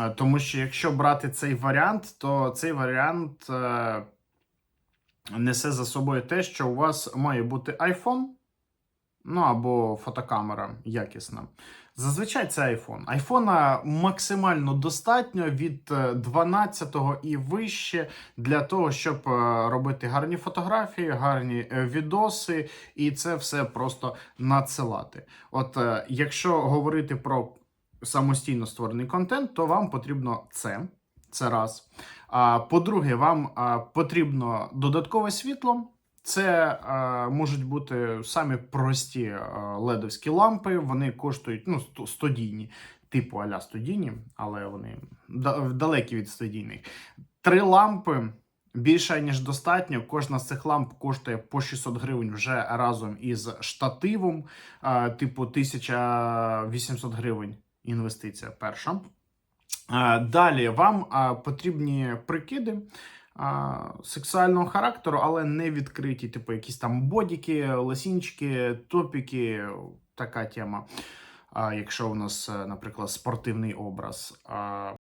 Е, Тому що якщо брати цей варіант, то цей варіант е, несе за собою те, що у вас має бути iPhone, ну або фотокамера якісна. Зазвичай це iPhone. Айфона максимально достатньо від е, 12-го і вище для того, щоб е, робити гарні фотографії, гарні е, відоси, і це все просто надсилати. От е, якщо говорити про самостійно створений контент, то вам потрібно це. Це раз. А по-друге, вам потрібно додаткове світло. Це е, можуть бути самі прості е, ледовські лампи. Вони коштують ну, студійні, типу аля студійні, але вони далекі від студійних. Три лампи більше ніж достатньо. Кожна з цих ламп коштує по 600 гривень вже разом із штативом, е, типу 1800 гривень. Інвестиція перша. Е, Далі вам е, потрібні прикиди сексуального характеру, але не відкриті, типу якісь там бодіки, лосінчики, топіки, така тема. Якщо у нас, е, наприклад, спортивний образ.